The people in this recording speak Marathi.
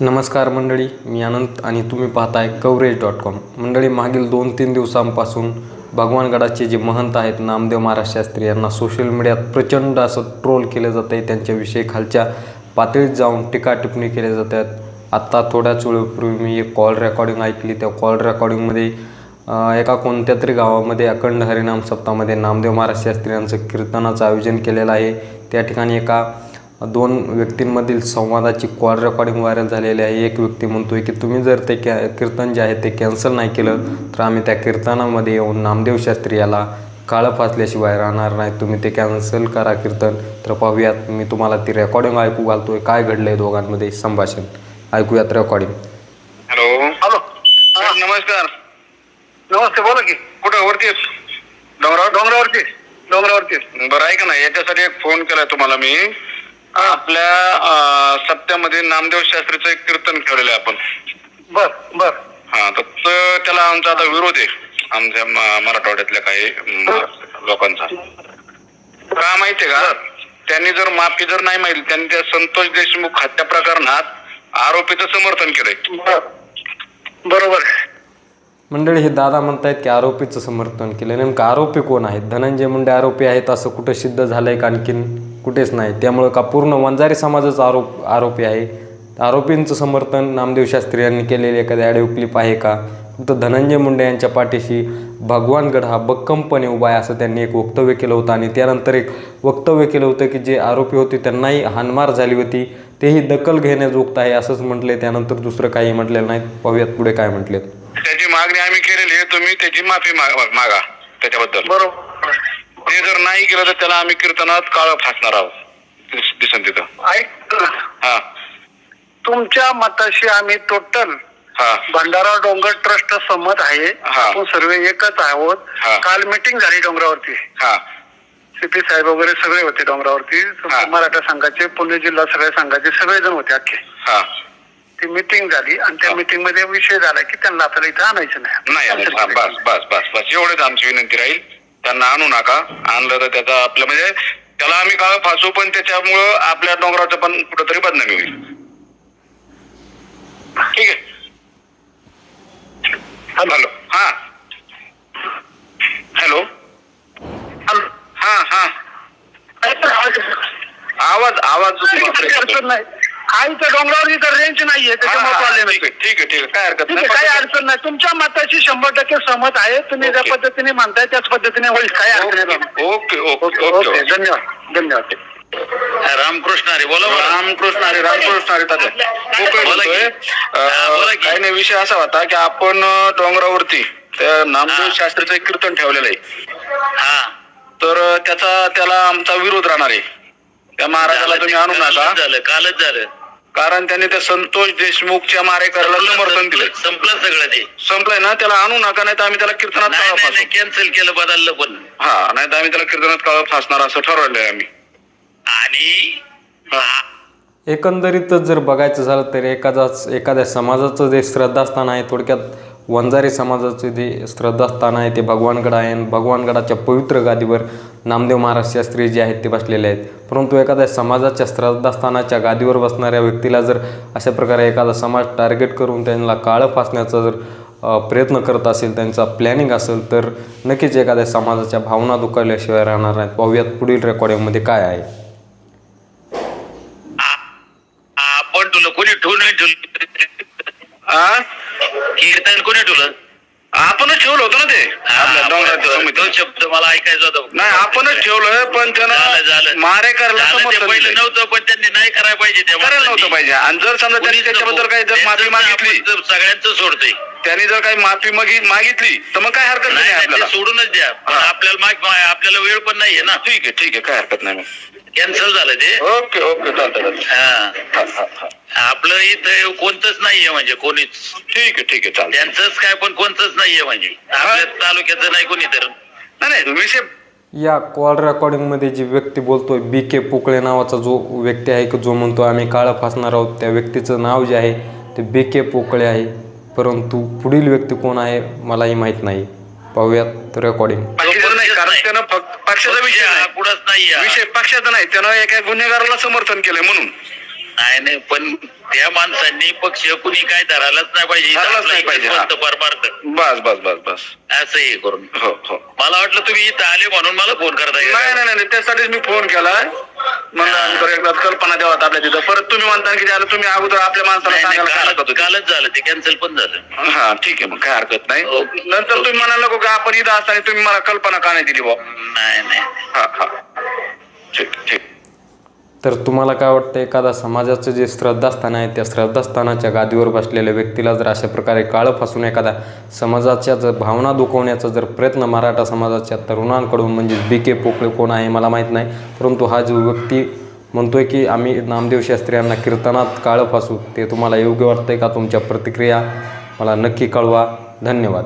नमस्कार मंडळी मी अनंत आणि तुम्ही पाहताय कवरेज डॉट कॉम. मंडळी मागील दोन तीन दिवसांपासून भगवानगडाचे जे महंत आहेत नामदेव महाराज शास्त्री यांना सोशल मीडियात प्रचंड असं ट्रोल केलं जातं आहे. त्यांच्याविषयी खालच्या पातळीत जाऊन टीका टिप्पणी केल्या जातात आत्ता थोड्याच वेळेपूर्वी मी एक कॉल रेकॉर्डिंग ऐकली. त्या कॉल रेकॉर्डिंगमध्ये एका कोणत्या तरी गावामध्ये अखंड हरिनाम सप्ताहामध्ये नामदेव महाराज शास्त्री यांचं कीर्तनाचं आयोजन केलेलं आहे. त्या ठिकाणी एका दोन व्यक्तींमधील संवादाची कॉल रेकॉर्डिंग व्हायरल झालेली आहे. एक व्यक्ती म्हणतोय की तुम्ही जर ते कॅ कीर्तन जे आहे ते कॅन्सल नाही केलं तर आम्ही त्या कीर्तनामध्ये येऊन नामदेव शास्त्री याला काळं फासल्याशिवाय राहणार नाही. तुम्ही ते कॅन्सल करा कीर्तन. तर पाहूयात मी तुम्हाला ती रेकॉर्डिंग ऐकू घालतोय. काय घडलंय दोघांमध्ये? संभाषण. ऐकूयात रेकॉर्डिंग हॅलो हॅलो नमस्कार. नमस्ते बोला की. कुठं? वरती डोंगरावर डोंगरावरती. डोंगरावरती. बरं ऐका ना. याच्यासाठी एक फोन केलाय तुम्हाला मी. आपल्या अं, सप्त्यामध्ये नामदेव शास्त्रीचं एक कीर्तन ठेवलेलं आहे आपण. बर बर. हा तर त- त्याला आमचा आता विरोध आहे. आमच्या मराठवाड्यातल्या काही लोकांचा. का माहितीये का? त्यांनी जर माफी जर नाही माहिती त्यांनी त्या संतोष देशमुख हत्या प्रकरणात आरोपीचं समर्थन केलंय. बर. बरोबर मंडळी हे दादा म्हणतायत की आरोपीचं समर्थन केलं नेमकं आरोपी कोण आहेत? धनंजय मुंडे आरोपी आहेत असं कुठं सिद्ध झालंय का आणखीन? कुठेच नाही. त्यामुळं का पूर्ण वंजारी समाजाचा आरोप आरोपी आहे. आरोपींचं समर्थन नामदेव शास्त्री यांनी केलेली एखादी ऑडिओ क्लिप आहे का? फक्त धनंजय मुंडे यांच्या पाठीशी भगवानगड हा भक्कमपणे उभा आहे असं त्यांनी एक वक्तव्य केलं होतं. आणि त्यानंतर एक वक्तव्य केलं होतं की जे आरोपी होते त्यांनाही हानमार झाली होती. तेही दखल घेण्याजोगत आहे असंच म्हटले. त्यानंतर दुसरं काही म्हटलेलं नाही. पाहूयात पुढे काय म्हटलेत. त्याची मागणी आम्ही केलेली आहे. तुम्ही त्याची माफी मागा त्याच्याबद्दल. बरोबर. ते जर नाही केलं तर त्याला आम्ही कीर्तनात काळ फासणार आहोत. दिस- दिसन तिथं. ऐक हा. तुमच्या मताशी आम्ही टोटल हा. भंडारा डोंगर ट्रस्ट सहमत आहे. हा. आपण सर्व एकच आहोत. हा. काल मिटिंग झाली डोंगरावरती. हा. सीपी साहेब वगैरे सगळे होते डोंगरावरती. हा. मराठा संघाचे पुणे जिल्हा सगळ्या संघाचे सगळेजण होते अख्खे. हा. ती मिटिंग झाली आणि त्या हा. मिटिंगमध्ये विषय झाला की त्यांना आपल्याला इथं आणायचं नाही. नाही आलं. हा, बस बस बस बस. एवढेच आमची विनंती राहील. त्यांना आणू नका. आणलं तर त्याचा आपलं म्हणजे त्याला आम्ही काळ फासू पण त्याच्यामुळं आपल्या डोंगराचं पण कुठंतरी बदनामी होईल. ठीक आहे? हॅलो. हा. हॅलो. हा हा. आवाज आवाज काही नाही आईच्या डोंगरावरती तर रेंज नाहीये त्याच्यामुळे प्रॉब्लेम ठीक आहे ठीक आहे ठीक आहे. काय हरकत ठीक आहे काही नाही अडचण नाही. तुमच्या मताशी शंभर टक्के सहमत आहे. तुम्ही ज्या ओके. पद्धतीने म्हणताय त्याच पद्धतीने होईल. काही अडचण नाही. Okay okay okay okay okay. Okay. धन्यवाद. धन्यवाद. रामकृष्ण हरी बोला रामकृष्ण रामकृष्ण तात्या. बोला की. बोलतोय. हा, बोला अं, की. काही नाही विषय असा होता की आपण अं, डोंगरावरती त्या नामदेव हा. शास्त्रीचं एक कीर्तन ठेवलेलं आहे. हा. तर अं, त्याचा त्याला आमचा विरोध राहणार आहे. त्या महाराजाला झालं तुम्ही ते. आणू नका. झालं कालच झालं. कारण त्यांनी त्या संतोष देशमुखच्या मारेकऱ्याला समर्थन दिलंय संपलं सगळं ते. संपलंय ना त्याला आणू नका नाही तर आम्ही त्याला कीर्तनात काळं फासू. कॅन्सल केलं बदललं पण. हा नाही तर आम्ही त्याला कीर्तनात काळं फासणार असं ठरवलंय आम्ही. आणि हा. एकंदरीतच जर बघायचं झालं तर एखादाच एखाद्या समाजाचं जे श्रद्धास्थान आहे थोडक्यात वंजारी समाजाचं जे श्रद्धास्थान आहे ते भगवानगड आहे. आणि भगवानगडाच्या पवित्र गादीवर नामदेव महाराज शास्त्री जे आहेत ते बसलेले आहेत. परंतु एखाद्या समाजाच्या श्रद्धास्थानाच्या गादीवर बसणाऱ्या व्यक्तीला जर अशा प्रकारे एखादा समाज टार्गेट करून त्यांना काळं फासण्याचा जर प्रयत्न करत असेल त्यांचा प्लॅनिंग असेल तर नक्कीच एखाद्या समाजाच्या भावना दुखावल्याशिवाय राहणार नाहीत. पाहूयात पुढील रेकॉर्डिंगमध्ये काय आहे. आपण तुला कोणी ठेवून कीर्तन कोणी ठेवलं? आपणच ठेवलं होतं ना ते आपल्या हा, तो-. तो शब्द मला ऐकायचा होता नाही आपणच ठेवलंय पण झालं त्यानं झालं मारेकरला झालं ते समर्थन पहिलं दिलंय. नव्हतं पण त्यांनी नाही करायला पाहिजे त्या करायला नव्हतं माणसांनी. पाहिजे आणि जर समजा त्यांनी कोणीच त्याच्याबद्दल. काही जर माफी त्यांचं मागितली आपण जर सगळ्यांचं सोडतोय त्यांनी जर काही माफी मागी- मागितली तर मग काय हरकत नाही आपल्याला. ते सोडूनच द्या. पण हा. आपल्याला माग आपल्याला वेळ पण नाहीये ना. ठीक आहे ठीक आहे काय हरकत नाही मग. कॅन्सल झालं ते. ओके ओके चालतं चालतं. हा. हा, हा, हा. आपलं इथं कोणतंच नाहीये म्हणजे कोणीच. ठीक आहे ठीक आहे चालतं. त्यांचंच काय पण कोणतंच नाहीये म्हणजे. आपल्या तालुक्याचं नाही कोणी तर. नाही नाही विषय या कॉल रेकॉर्डिंगमध्ये जी व्यक्ती बोलतोय बी के पोकळे नावाचा जो व्यक्ती आहे की जो म्हणतो आम्ही काळं फासणार आहोत. त्या व्यक्तीचं नाव जे आहे ते बी के पोकळे आहे. परंतु पुढील व्यक्ती कोण आहे मलाही माहीत नाही. पाहूयात रेकॉर्डिंग पक्षाचं नाही कारण त्यानं फक्त पक्षाचा विषय नाही. पुढंच नाही विषय पक्षाचा नाही. त्यानं एका गुन्हेगाराला समर्थन केलंय म्हणून. नाही नाही पण त्या माणसांनी पक्ष कुणी काय धरायलाच नाही पाहिजे. धरायलाच नाही पाहिजे, हा. परमार्थ. बस बस बस बस. असं हे करून. हो हो. मला वाटलं तुम्ही इथं आले म्हणून मला फोन करताय. नाही नाही नाही. त्यासाठीच मी फोन केलाय. म्हणलं एकदा कल्पना द्यावात आपल्या तिथं. परत तुम्ही म्हणता की त्याला तुम्ही अगोदर आपल्या माणसाला सांगायला काय हरकत होती? कालच झालं ते कॅन्सल पण झालं. हा ठीक आहे मग काय हरकत नाही. नंतर तुम्ही म्हणाल नको का आपण इथं असताना तुम्ही मला कल्पना का नाही दिली बुवा? नाही नाही. हा हा. ठीक ठीक. तर तुम्हाला काय वाटतं एखादा समाजाचं जे श्रद्धास्थान आहे त्या श्रद्धास्थानाच्या गादीवर बसलेल्या व्यक्तीला जर अशा प्रकारे काळं फासून एखादा समाजाच्या जर भावना दुखवण्याचा जर प्रयत्न मराठा समाजाच्या तरुणांकडून म्हणजेच बी के पोकळे कोण आहे मला माहीत नाही. परंतु हा जो व्यक्ती म्हणतोय की आम्ही नामदेव शास्त्री यांना कीर्तनात काळं फासू ते तुम्हाला योग्य वाटतंय का? तुमच्या प्रतिक्रिया मला नक्की कळवा. धन्यवाद.